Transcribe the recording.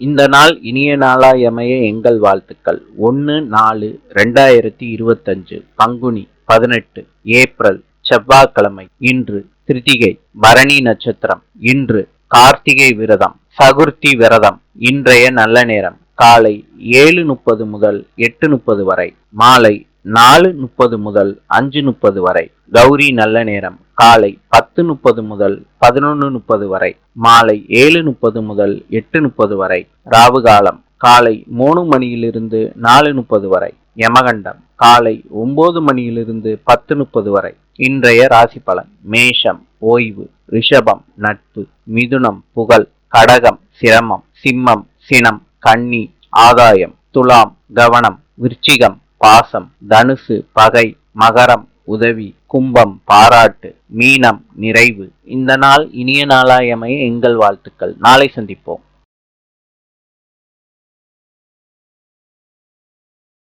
இந்த நாள் இனிய நாளாய் அமைய எங்கள் வாழ்த்துக்கள். ஒன்று நாலு ரெண்டாயிரத்தி இருபத்தஞ்சு பங்குனி பதினெட்டு ஏப்ரல் செவ்வாய்க்கிழமை இன்று திருத்திகை பரணி நட்சத்திரம் இன்று கார்த்திகை விரதம் சகுர்த்தி விரதம் இன்றைய நல்ல நேரம் காலை ஏழு முப்பது முதல் எட்டு முப்பது வரை மாலை நாலு முப்பது முதல் அஞ்சு முப்பது வரை கௌரி நல்ல நேரம் காலை பத்து பத்து முப்பது முதல் பதினொன்று முப்பது வரை மாலை ஏழு முப்பது முதல் எட்டு முப்பது வரை ராவு காலம் காலை மூணு மணியிலிருந்து நாலு முப்பது வரை யமகண்டம் காலை ஒன்பது மணியிலிருந்து பத்து முப்பது வரை. இன்றைய ராசி பலன் மேஷம் ஓய்வு ரிஷபம் நட்பு மிதுனம் புகழ் கடகம் சிரமம் சிம்மம் சினம் கன்னி ஆதாயம் துலாம் கவனம் விருச்சிகம் பாசம் தனுசு பகை மகரம் உதவி கும்பம் பாராட்டு மீனம் நிறைவு. இந்த நாள் இனிய நாளாயமைய எங்கள் வாழ்த்துக்கள். நாளை சந்திப்போம்.